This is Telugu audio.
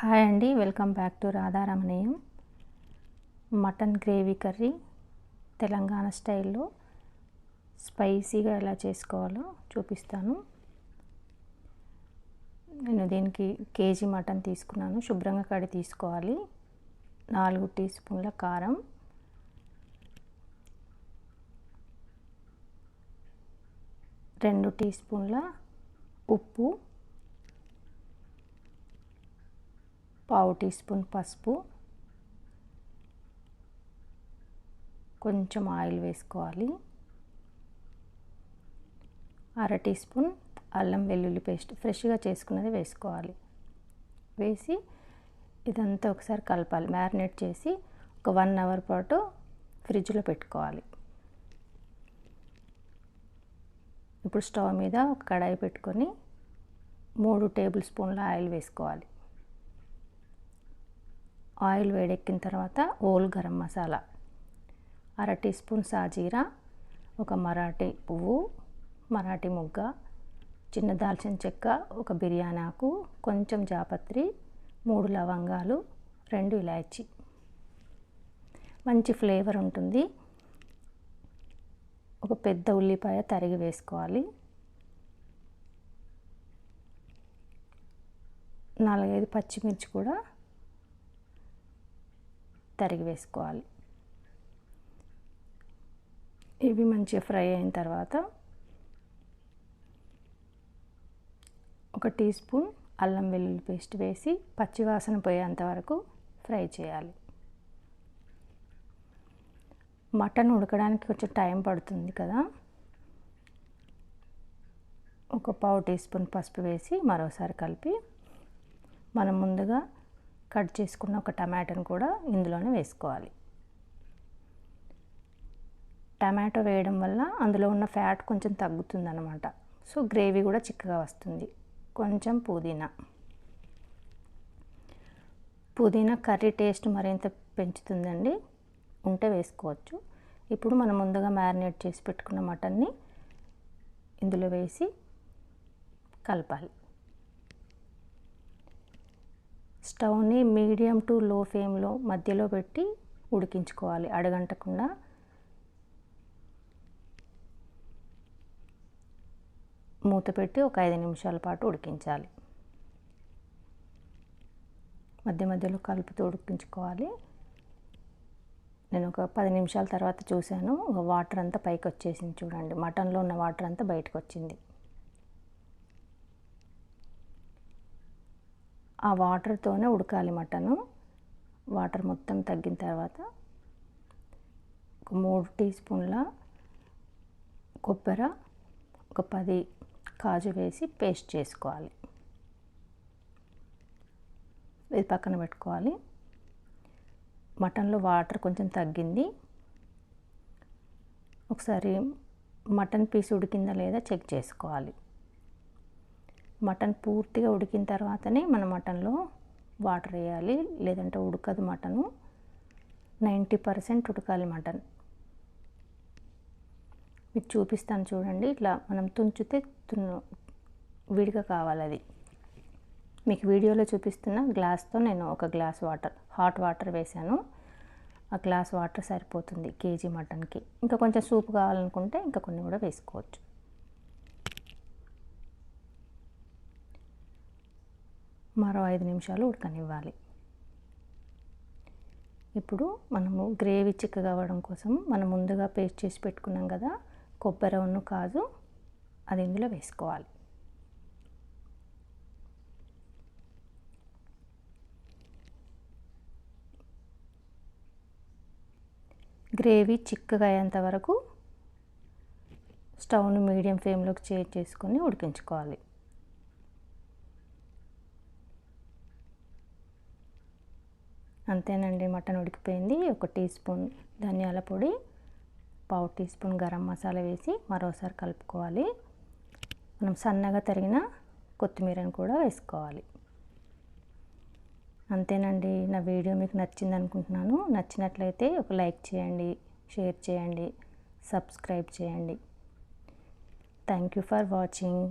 హాయ్ అండి welcome back to Radharamaniyam. Mutton gravy curry Telangana స్టైల్లో స్పైసీగా ఎలా చేసుకోవాలో చూపిస్తాను. నేను దీనికి కేజీ మటన్ తీసుకున్నాను శుభ్రంగా కడి తీసుకోవాలి. నాలుగు టీ స్పూన్ల కారం. రెండు టీ స్పూన్ల ఉప్పు. పావు టీ స్పూన్ పసుపు. కొంచెం ఆయిల్ వేసుకోవాలి. అర టీ స్పూన్ అల్లం వెల్లుల్లి పేస్ట్ ఫ్రెష్గా చేసుకున్నది వేసుకోవాలి. వేసి ఇదంతా ఒకసారి కలపాలి. మ్యారినేట్ చేసి ఒక వన్ అవర్ పాటు ఫ్రిడ్జ్లో పెట్టుకోవాలి. ఇప్పుడు స్టవ్ మీద ఒక కడాయి పెట్టుకొని మూడు టేబుల్ స్పూన్ల ఆయిల్ వేసుకోవాలి. ఆయిల్ వేడెక్కిన తర్వాత ఓల్ గరం మసాలా. అర టీ స్పూన్ సాజీరా ఒక మరాఠీ పువ్వు మరాఠీ ముగ్గ చిన్న దాల్చిన చెక్క ఒక బిర్యానీ ఆకు కొంచెం జాపత్రి మూడు లవంగాలు రెండు ఇలాచి మంచి ఫ్లేవర్ ఉంటుంది. ఒక పెద్ద ఉల్లిపాయ తరిగి వేసుకోవాలి. నాలుగైదు పచ్చిమిర్చి కూడా తరిగి వేసుకోవాలి. ఇవి మంచిగా ఫ్రై అయిన తర్వాత ఒక టీ స్పూన్ అల్లం వెల్లుల్లి పేస్ట్ వేసి పచ్చివాసన పోయేంత వరకు ఫ్రై చేయాలి. మటన్ ఉడకడానికి కొంచెం టైం పడుతుంది కదా. ఒక పావు టీ స్పూన్ పసుపు వేసి మరోసారి కలిపి మనం ముందుగా కట్ చేసుకున్న ఒక టమాటాను కూడా ఇందులోనే వేసుకోవాలి. టమాటో వేయడం వల్ల అందులో ఉన్న ఫ్యాట్ కొంచెం తగ్గుతుందన్నమాట. సో గ్రేవీ కూడా చిక్కగా వస్తుంది. కొంచెం పుదీనా. పుదీనా కర్రీ టేస్ట్ మరింత పెంచుతుందండి. ఉంటే వేసుకోవచ్చు. ఇప్పుడు మనం ముందుగా మ్యారినేట్ చేసి పెట్టుకున్న మటన్ని ఇందులో వేసి కలపాలి. స్టవ్ని మీడియం టు లో ఫ్లేమ్లో మధ్యలో పెట్టి ఉడికించుకోవాలి అడగంటకుండా. మూత పెట్టి ఒక ఐదు నిమిషాల పాటు ఉడికించాలి. మధ్య మధ్యలో కలుపుతూ ఉడికించుకోవాలి. నేను ఒక పది నిమిషాల తర్వాత చూశాను. వాటర్ అంతా పైకి వచ్చేసింది చూడండి. మటన్లో ఉన్న వాటర్ అంతా బయటకు వచ్చింది. ఆ వాటర్తోనే ఉడకాలి మటను. వాటర్ మొత్తం తగ్గిన తర్వాత ఒక మూడు టీ స్పూన్ల కొబ్బరి ఒక పది కాజు వేసి పేస్ట్ చేసుకోవాలి. ఇది పక్కన పెట్టుకోవాలి. మటన్లో వాటర్ కొంచెం తగ్గింది. ఒకసారి మటన్ పీస్ ఉడికిందా లేదా చెక్ చేసుకోవాలి. మటన్ పూర్తిగా ఉడికిన తర్వాతనే మన మటన్లో వాటర్ వేయాలి. లేదంటే ఉడకదు మటను. నైంటీ పర్సెంట్ ఉడకాలి మటన్. మీకు చూపిస్తాను చూడండి. ఇట్లా మనం తుంచితే తున్ను విడిగా కావాలి అది. మీకు వీడియోలో చూపిస్తున్న గ్లాస్తో నేను ఒక గ్లాస్ వాటర్ హాట్ వాటర్ వేసాను ఆ గ్లాస్ వాటర్ సరిపోతుంది కేజీ మటన్కి. ఇంకా కొంచెం సూప్ కావాలనుకుంటే ఇంకా కొన్ని కూడా వేసుకోవచ్చు. మరో ఐదు నిమిషాలు ఉడకనివ్వాలి. ఇప్పుడు మనము గ్రేవీ చిక్కగా అవ్వడం కోసం మనం ముందుగా పేస్ట్ చేసి పెట్టుకున్నాం కదా కొబ్బరి ఉన్ను కాజు అది ఇందులో వేసుకోవాలి. గ్రేవీ చిక్కగా అయ్యేంత వరకు స్టవ్ను మీడియం ఫ్లేమ్లోకి చేంజ్ చేసుకొని ఉడికించుకోవాలి. అంతేనండి మటన్ ఉడికిపోయింది. ఒక టీ స్పూన్ ధనియాల పొడి పావు టీ స్పూన్ గరం మసాలా వేసి మరోసారి కలుపుకోవాలి. మనం సన్నగా తరిగిన కొత్తిమీరని కూడా వేసుకోవాలి. అంతేనండి నా వీడియో మీకు నచ్చింది అనుకుంటున్నాను నచ్చినట్లయితే ఒక లైక్ చేయండి షేర్ చేయండి సబ్స్క్రైబ్ చేయండి. Thank you for watching.